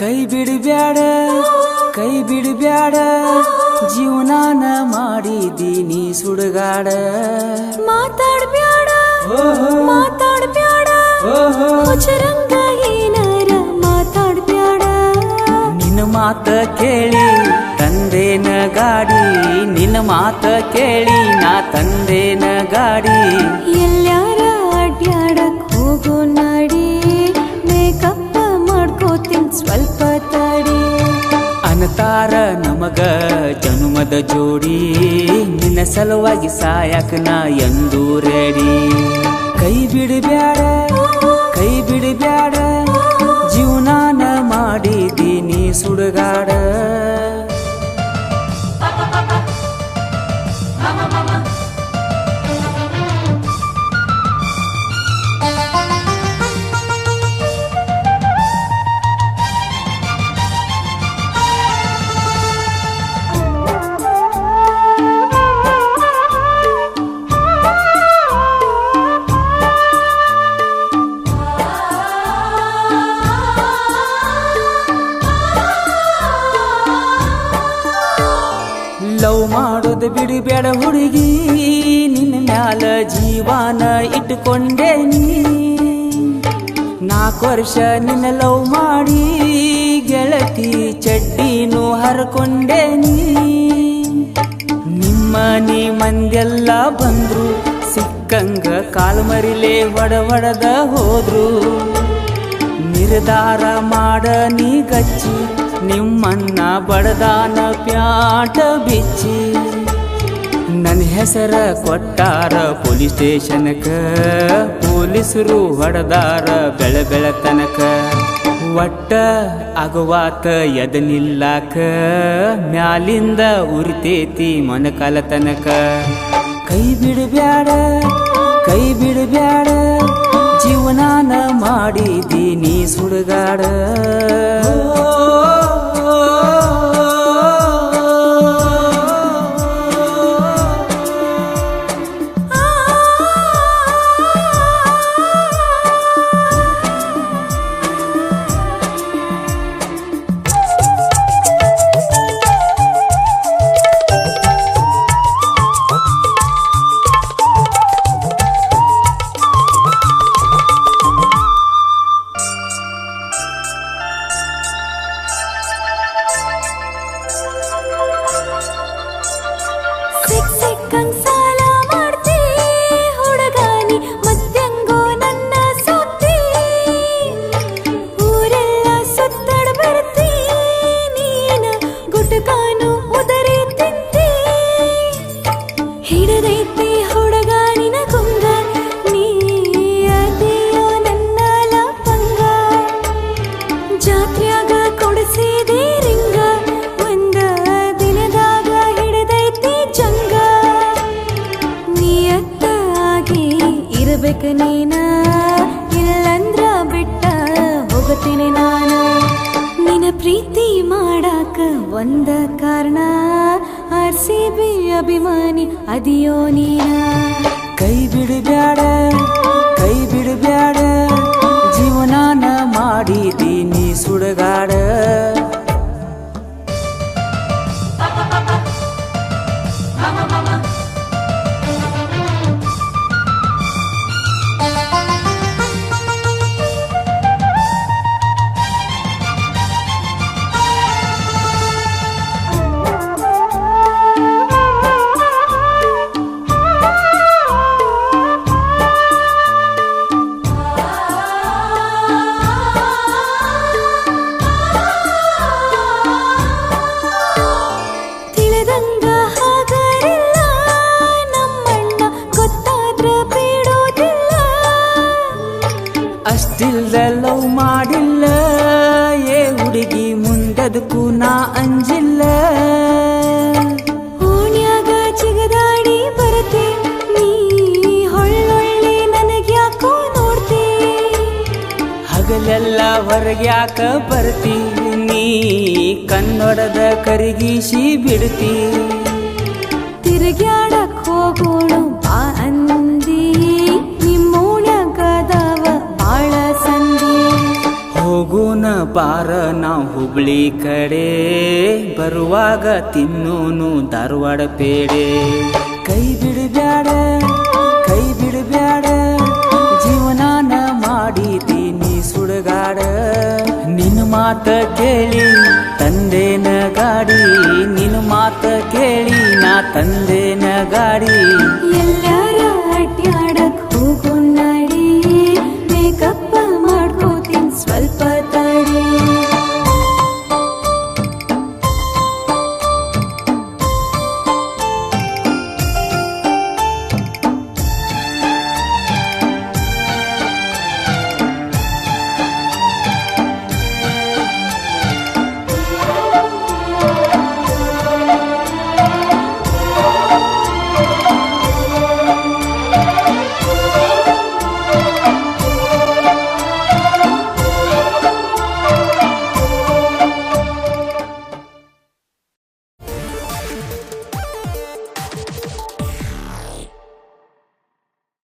ಬಿಡಬ್ಯಾಡ ಕೈ ಬಿಡಬ್ಯಾಡ ಜೀವನಾನ ಮಾಡಿದೀನಿ ಸುಡುಗಾಡ. ಮಾತಾಡ್ಬ್ಯಾಡ ಮಾತಾಡ್ಬ್ಯಾಡ ಚರಂಗ ಏನಾರ ಮಾತಾಡ್ಬ್ಯಾಡ. ನಿನ್ನ ಮಾತ ಕೇಳಿ ತಂದೇನ ಗಾಡಿ ನಿನ್ನ ಮಾತ ಕೇಳಿ ನಾ ತಂದೇನ ಗಾಡಿ. ಎಲ್ಲಾರ ಅಡ್ಯಾಡಕ್ ಹೋಗೋ ನಾಡಿ ಮೇಕಪ್ಪ ಮಾಡ್ಕೋತೀನಿ ಸ್ವಲ್ಪ ಅನತಾರ ನಮಗ ಜನುಮದ ಜೋಡಿ, ನಿನ್ನ ಸಲುವಾಗಿ ಸಾಯಕ ನಾ ಎಂದು ರೆಡಿ. ಕೈ ಬಿಡಬ್ಯಾಡ ಕೈ ಬಿಡಬ್ಯಾಡ ಜೀವನಾನ ಮಾಡಿದೀನಿ ಸುಡುಗಾಡ. ಬಿಡಬೇಡ ಹುಡುಗಿ, ನಿನ್ನ ಮ್ಯಾಲ ಜೀವಾನ ಇಟ್ಟುಕೊಂಡೇನಿ ನಾಲ್ಕು ವರ್ಷ ನಿನ್ನ ಲವ್ ಮಾಡಿ, ಗೆಳತಿ ಚಡ್ಡಿನೂ ಹರ್ಕೊಂಡೇನಿ ನಿಮ್ಮ ನೀ ಮಂದೆಲ್ಲ ಬಂದ್ರು, ಸಿಕ್ಕಂಗ ಕಾಲು ಮರಿಲೇ ಹೊಡ ಹೊಡೆದ ಹೋದ್ರು. ನಿರ್ಧಾರ ಮಾಡ ನೀ ಗಚ್ಚಿ ನಿಮ್ಮನ್ನ ಬಡದಾನ ಪ್ಯಾಟ ಬಿಚ್ಚಿ. ನನ್ನ ಹೆಸರ ಕೊಟ್ಟಾರ ಪೊಲೀಸ್ ಸ್ಟೇಷನ್ಕ. ಪೊಲೀಸರು ಹೊಡೆದಾರ ಬೆಳೆ ಬೆಳೆ ತನಕ ಒಟ್ಟ ಅಗವಾತ ಎದ ನಿಲ್ಲಾಕ. ಮ್ಯಾಲಿಂದ ಉರಿತೇತಿ ಮೊನಕಾಲ ತನಕ ಕೈ ಬಿಡಬ್ಯಾಡ ಕೈ ಬಿಡಬ್ಯಾಡ. ಜೀವನಾನ ಮಾಡಿದೀನಿ ಸುಡುಗಾಡ. ಕೊಡಿಸಿದೆ ರಿಂಗ, ಒಂದ ದಿನದಾಗ ಹಿಡಿದೈತಿ ಚಂಗ ನಿಯತ್ತಾಗಿ ಇರಬೇಕ ನೀನ, ಇಲ್ಲಂದ್ರ ಬಿಟ್ಟ ಹೋಗತೀನಿ ನಾನ. ನಿನ ಪ್ರೀತಿ ಮಾಡಾಕ ಒಂದ ಕಾರಣ, ಆರ್ ಸಿ ಬಿ ಅಭಿಮಾನಿ ಅದಿಯೋ ನೀನ. ಕೈ ಬಿಡಬ್ಯಾಡ, ಕೈ ಮುಂದದಕ್ಕೂ ನಾ ಅಂಜಿಲ್ಲ. ಓಣ್ಯಾಗ ಚಿಗದಾಡಿ ಬರತೆ ನೀ ಹೊಳ್ಳೊಳ್ಳಿ ನನಗ್ಯಾಕೋ ನೋಡ್ತಿ. ಹಗಲೆಲ್ಲ ಹೊರಗ್ಯಾಕ ಬರ್ತಿ ನೀ ಕನ್ನಡದ ಕರಿಗೀಸಿ ಬಿಡ್ತಿ. ತಿರುಗ್ಯಾಡಕ್ ಹೋಗೋಣ ಬಾ ಅಂದಿ. ಬಾರ ನಾವು ಹುಬ್ಳಿ ಕಡೆ ಬರುವಾಗ ತಿನ್ನೋನು ಧಾರವಾಡ ಪೇಡೆ. ಕೈ ಬಿಡಬ್ಯಾಡ ಕೈ ಬಿಡಬ್ಯಾಡ, ಜೀವನಾನ ತೀನಿ ಸುಡಗಾಡ. ನಿನ್ನ ಮಾತ ಕೇಳಿ ತಂದೇನ ಗಾಡಿ ನಿನ್ನ ಮಾತ ಕೇಳಿ ನಾ ತಂದೇನ ಗಾಡಿ.